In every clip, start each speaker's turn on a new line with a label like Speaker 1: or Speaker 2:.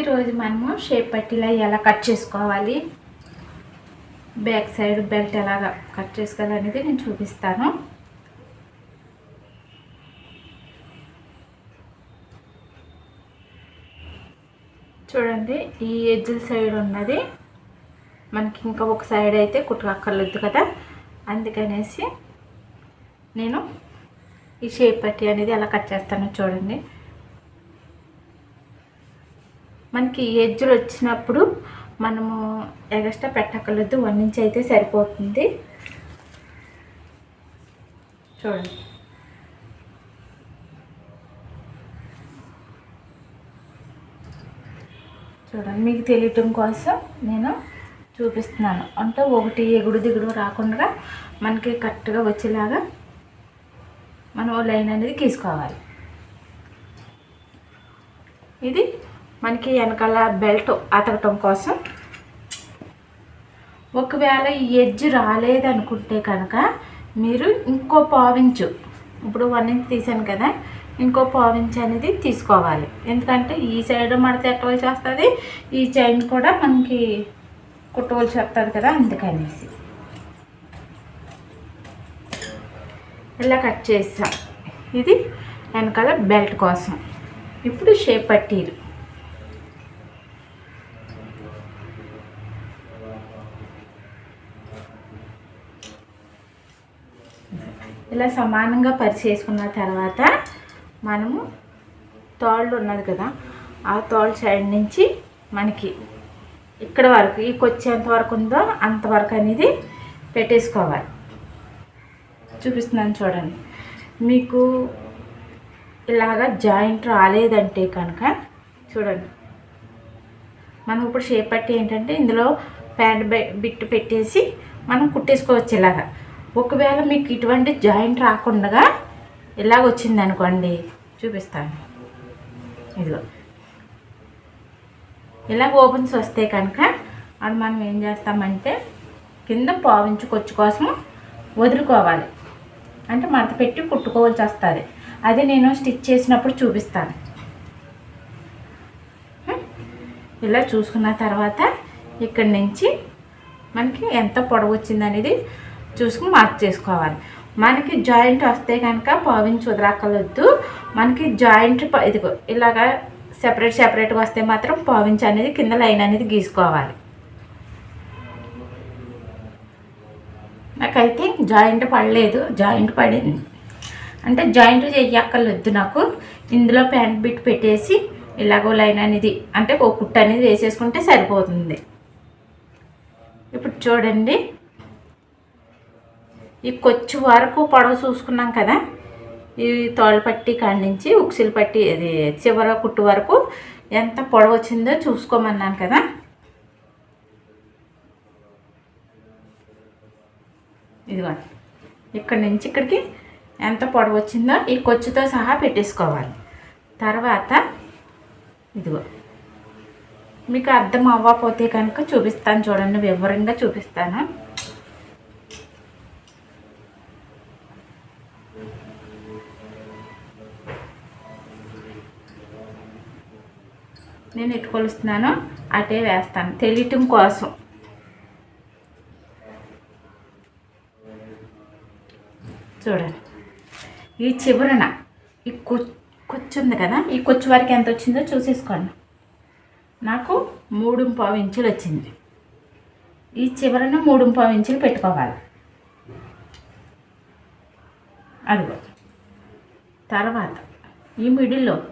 Speaker 1: ఈరోజు మనము షేప్ పట్టిలా ఎలా కట్ చేసుకోవాలి? బ్యాక్ సైడ్ బెల్ట్ ఎలాగా కట్ చేసుకోవాలి అనేది నేను చూపిస్తాను. చూడండి ఈ ఎజ్జుల సైడ్ ఉన్నది. మనకి ఇంకా ఒక సైడ్ అయితే కుట్టుకక్కర్లేదు కదా? అందుకనేసి నేను ఈ షేప్ పట్టి అనేది ఎలా కట్ చేస్తానో చూడండి. మనకి ఏజ్లు వచ్చినప్పుడు మనము ఎగస్ట్రా పెట్టక్కర్లేదు వన్ ఇంచ్ అయితే సరిపోతుంది. చూడండి. చూడండి మీకు తెలియటం కోసం నేను చూపిస్తున్నాను. అంటే ఒకటి ఎగుడు దిగుడు రాకుండా మనకి కరెక్ట్గా వచ్చేలాగా మనం లైన్ అనేది గీసుకోవాలి ఇది మనకి వెనకాల బెల్ట్ అతకటం కోసం. ఒకవేళ ఈ ఎడ్జ్ రాలేదనుకుంటే కనుక మీరు ఇంకో పావించు. ఇప్పుడు వన్ ఇంచ్ తీసాను కదా ఇంకో పావించ్ అనేది తీసుకోవాలి. ఎందుకంటే ఈ సైడ్ మడత ఎట్టవలసి వస్తుంది ఈ చైన్ కూడా మనకి కుట్టవలసి వస్తుంది కదా అందుకనేసి. ఇలా కట్ చేసాం. ఇది వెనకాల బెల్ట్ కోసం. ఇప్పుడు షేప్ పట్టీరు ఇలా సమానంగా పరిచేసుకున్న తర్వాత మనము తోళ్ళు ఉన్నది కదా ఆ తోళ్ళు సైడ్ నుంచి మనకి ఇక్కడ వరకు ఈ కొచ్చి వరకు ఉందో అంతవరకు అనేది పెట్టేసుకోవాలి. చూపిస్తున్నాను చూడండి. మీకు ఇలాగా జాయింట్ రాలేదంటే కనుక చూడండి. మనం ఇప్పుడు షేప్ పట్టి ఏంటంటే ఇందులో ప్యాంట్ బిట్ పెట్టేసి మనం కుట్టేసుకోవచ్చు ఇలాగా. ఒకవేళ మీకు ఇటువంటి జాయింట్ రాకుండా ఇలాగ వచ్చింది అనుకోండి చూపిస్తాను. ఇదిగో. ఇలాగ ఓపెన్స్ వస్తే కనుక అది మనం ఏం చేస్తామంటే కింద పావించు కొచ్చు కోసం వదులుకోవాలి. అంటే మడత పెట్టి కుట్టుకోవాల్సి వస్తుంది అది నేను స్టిచ్ చేసినప్పుడు చూపిస్తాను. ఇలా చూసుకున్న తర్వాత ఇక్కడి నుంచి మనకి ఎంత పొడవు వచ్చింది అనేది చూసుకుని మార్క్ చేసుకోవాలి. మనకి జాయింట్ వస్తే కనుక పావించి వదలక్కర్లేదు మనకి జాయింట్ ఇదిగో ఇలాగా సెపరేట్ సెపరేట్గా వస్తే మాత్రం పావించి అనేది కింద లైన్ అనేది గీసుకోవాలి. నాకైతే జాయింట్ పడలేదు. జాయింట్ పడింది. అంటే జాయింట్ చెయ్యక్కర్లేదు నాకు. ఇందులో ప్యాంట్ బిట్ పెట్టేసి ఇలాగో లైన్ అనేది అంటే ఒక కుట్ట అనేది వేసేసుకుంటే సరిపోతుంది. ఇప్పుడు చూడండి. ఈ కొచ్చు వరకు పొడవు చూసుకున్నాం కదా. ఈ తోలు పట్టి కాడి నుంచి ఉక్సిల్ పట్టి అది చివర కుట్టు వరకు ఎంత పొడవు వచ్చిందో చూసుకోమన్నాను కదా. ఇదిగోండి. ఇక్కడ నుంచి ఇక్కడికి ఎంత పొడవు వచ్చిందో ఈ కొచ్చుతో సహా పెట్టేసుకోవాలి. తర్వాత ఇదిగో. మీకు అర్థం అవ్వకపోతే కనుక చూపిస్తాను చూడండి వివరంగా చూపిస్తాను. నేను ఎటు కొలుస్తున్నానో అటే వేస్తాను. తెలియటం కోసం. చూడండి. ఈ చివరన ఈ కొచ్చు ఉంది కదా? ఈ కొచ్చు వరకు ఎంత వచ్చిందో చూసేసుకోండి. నాకు మూడు పావు ఇంచులు వచ్చింది. ఈ చివరన మూడు పావు ఇంచులు పెట్టుకోవాలి. అదిగో. తర్వాత ఈ మిడిల్లో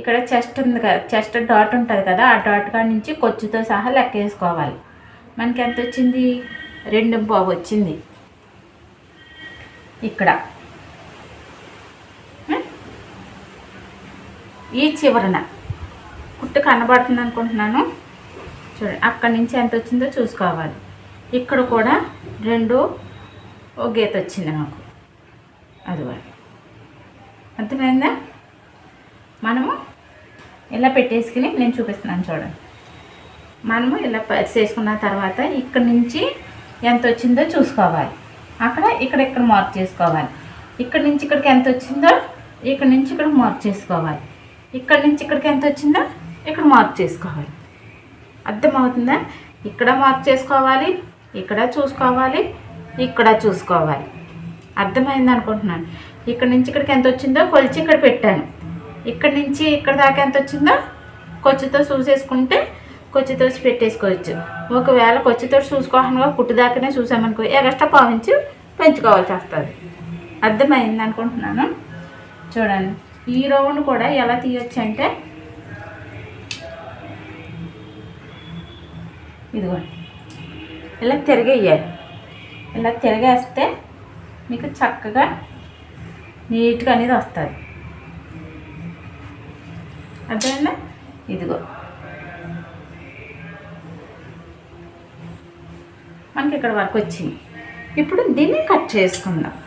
Speaker 1: ఇక్కడ చెస్ట్ ఉంది కదా చెస్ట్ డాట్ ఉంటుంది కదా ఆ డాట్ కాడ నుంచి కొచ్చుతో సహా లెక్క వేసుకోవాలి మనకి ఎంత వచ్చింది రెండు పావు వచ్చింది. ఇక్కడ. ఈ చివరన. కుట్టు కనబడుతుంది అనుకుంటున్నాను చూడండి అక్కడి నుంచి ఎంత వచ్చిందో చూసుకోవాలి. ఇక్కడ కూడా రెండు ఓ గీత వచ్చింది నాకు అది అర్థమైందా? మనము ఇలా పెట్టేసుకుని నేను చూపిస్తున్నాను చూడండి. మనము ఇలా పరిచేసుకున్న తర్వాత ఇక్కడ నుంచి ఎంత వచ్చిందో చూసుకోవాలి. అక్కడ ఇక్కడ ఇక్కడ మార్క్ చేసుకోవాలి. ఇక్కడ నుంచి ఇక్కడికి ఎంత వచ్చిందో ఇక్కడ నుంచి ఇక్కడ మార్క్ చేసుకోవాలి. ఇక్కడ నుంచి ఇక్కడికి ఎంత వచ్చిందో ఇక్కడ మార్క్ చేసుకోవాలి. అర్థమవుతుందా? ఇక్కడ మార్క్ చేసుకోవాలి ఇక్కడ చూసుకోవాలి ఇక్కడ చూసుకోవాలి. అర్థమైంది అనుకుంటున్నాను. ఇక్కడ నుంచి ఇక్కడికి ఎంత వచ్చిందో కొలిచి ఇక్కడ పెట్టాను. ఇక్కడ నుంచి ఇక్కడ దాకా ఎంత వచ్చిందో? కొచ్చితో చూసేసుకుంటే కొచ్చితో పెట్టేసుకోవచ్చు. ఒకవేళ కొచ్చితో చూసుకోకుండా కుట్టు దాకానే చూసామనుకో ఎగస్ట్రా పావించి పెంచుకోవాల్సి వస్తుంది. అర్థమైంది అనుకుంటున్నాను? చూడండి. ఈ రౌండ్ కూడా ఎలా తీయొచ్చు అంటే ఇదిగోండి. ఇలా తిరగేయాలి. ఇలా తిరగేస్తే మీకు చక్కగా నీట్గా అనేది వస్తుంది. అర్థమైందా? ఇదిగో. మనకి ఇక్కడ వరకు వచ్చింది. ఇప్పుడు దీన్ని కట్ చేసుకుందాం.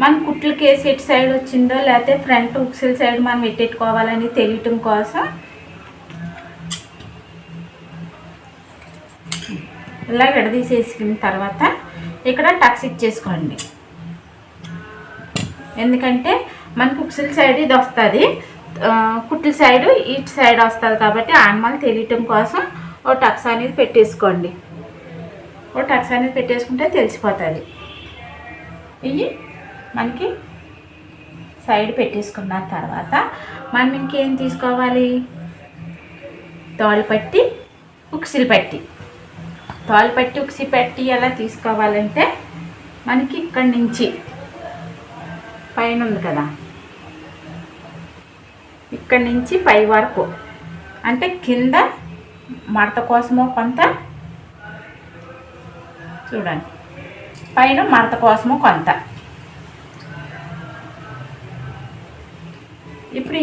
Speaker 1: మన కుట్లకి ఏ సెట్ సైడ్ వచ్చిందో లేకపోతే ఫ్రంట్ ఉక్సిల్ సైడ్ మనం ఎట్టెట్టుకోవాలని తెలియటం కోసం ఇలా విడదీసేసుకున్న తర్వాత ఇక్కడ టక్స్ ఇచ్చేసుకోండి. ఎందుకంటే మనకు ఉక్సిల్ సైడ్ ఇది వస్తుంది. కుట్ల సైడ్ ఇటు సైడ్ వస్తుంది కాబట్టి ఆనమాలు తెలియటం కోసం ఓ టక్స్ అనేది పెట్టేసుకోండి. ఓ టక్స్ అనేది పెట్టేసుకుంటే తెలిసిపోతుంది. ఇవి మనకి సైడ్ పెట్టేసుకున్న తర్వాత మనం ఇంకేం తీసుకోవాలి? తోలుపట్టి ఉక్సిలు పట్టి తోలుపట్టి ఉక్సి పట్టి ఎలా తీసుకోవాలంటే మనకి ఇక్కడి నుంచి పైన ఉంది కదా? ఇక్కడి నుంచి పై వరకు. అంటే కింద మడత కోసమో కొంత? చూడండి. పైన మడత కోసమో కొంత.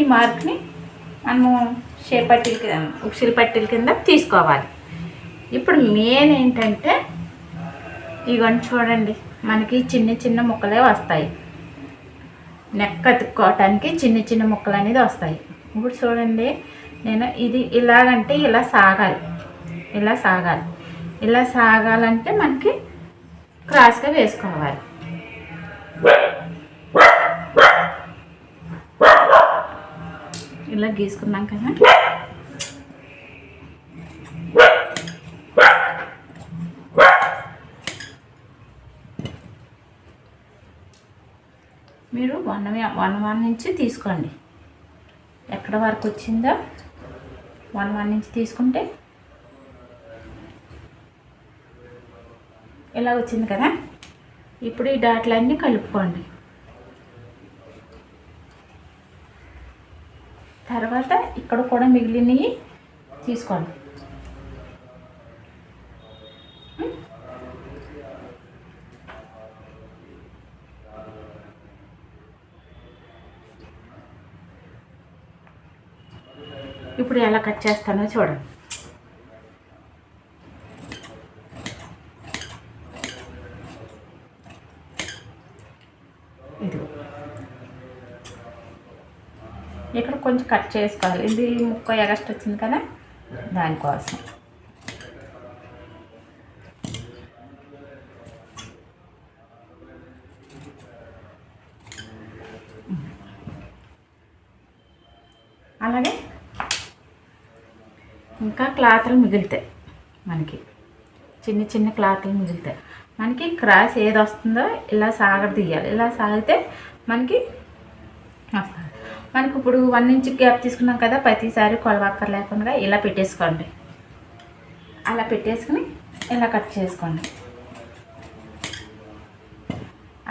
Speaker 1: ఈ మార్క్ని మనము షే కింద ఉక్సిల్ పట్టిల కింద తీసుకోవాలి. ఇప్పుడు మెయిన్ ఏంటంటే ఇవన్నీ చూడండి మనకి చిన్న చిన్న ముక్కలే వస్తాయి. నెక్ అతుక్కోవటానికి చిన్న చిన్న ముక్కలు అనేది వస్తాయి. ఇప్పుడు చూడండి నేను ఇది ఇలాగంటే ఇలా సాగాలి. ఇలా సాగాలి. ఇలా సాగాలంటే మనకి క్రాస్గా వేసుకోవాలి. ఇలా గీసుకున్నాం కదా. మీరు వన్ వన్ వన్ నుంచి తీసుకోండి. ఎక్కడ వరకు వచ్చిందో వన్ వన్ నుంచి తీసుకుంటే ఇలా వచ్చింది కదా. ఇప్పుడు ఈ డాట్లన్నీ కలుపుకోండి. తర్వాత ఇక్కడ కూడా మిగిలినవి తీసుకోండి. ఇప్పుడు ఎలా కట్ చేస్తానో చూడండి. ఇదిగో. ఇక్కడ కొంచెం కట్ చేసుకోవాలి. ఇది ముక్క ఎగస్ట్ వచ్చింది కదా? దానికోసం. అలాగే ఇంకా క్లాత్లు మిగులుతాయి మనకి. చిన్న చిన్న క్లాత్లు మిగులుతాయి. మనకి క్రాస్ ఏది వస్తుందో ఇలా సాగడ తీయాలి. ఇలా సాగితే మనకి వస్తుంది. మనకి ఇప్పుడు వన్ ఇంచ్ గ్యాప్ తీసుకున్నాం కదా ప్రతిసారి కొలవక్కర్ లేకుండా ఇలా పెట్టేసుకోండి. అలా పెట్టేసుకుని ఇలా కట్ చేసుకోండి.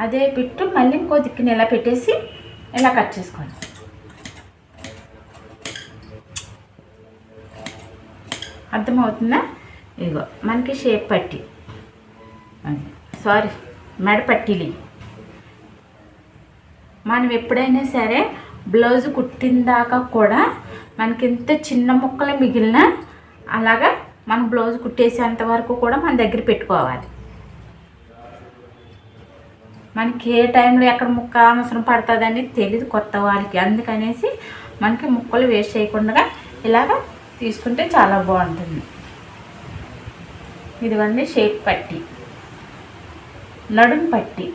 Speaker 1: అదే పిట్టు మళ్ళీ ఇంకో దిక్కుని ఇలా పెట్టేసి ఇలా కట్ చేసుకోండి. అర్థమవుతుందా? ఇదిగో మనకి షేప్ పట్టి. సారీ మెడ పట్టీలు మనం ఎప్పుడైనా సరే బ్లౌజ్ కుట్టిన దాకా కూడా మనకి ఎంత చిన్న ముక్కలు మిగిలినా అలాగా మనం బ్లౌజ్ కుట్టేసేంత వరకు కూడా మన దగ్గర పెట్టుకోవాలి. మనకి ఏ టైంలో ఎక్కడ ముక్క అవసరం పడుతుందని తెలియదు కొత్త వాళ్ళకి. అందుకనేసి మనకి ముక్కలు వేస్ట్ చేయకుండా ఇలాగ తీసుకుంటే చాలా బాగుంటుంది. ఇదిగోండి షేప్ పట్టి నడుం పట్టి.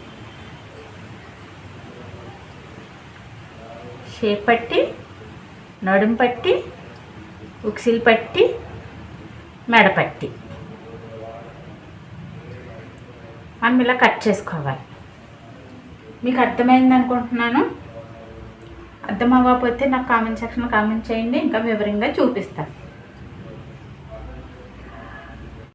Speaker 1: చేపట్టి నడుం పట్టి ఉక్సిల్ పట్టి మెడ పట్టి. మనం ఇలా కట్ చేసుకోవాలి. మీకు అర్థమైంది అనుకుంటున్నాను? అర్థం అవ్వకపోతే నాకు కామెంట్ సెక్షన్ కామెంట్ చేయండి ఇంకా వివరంగా చూపిస్తాను.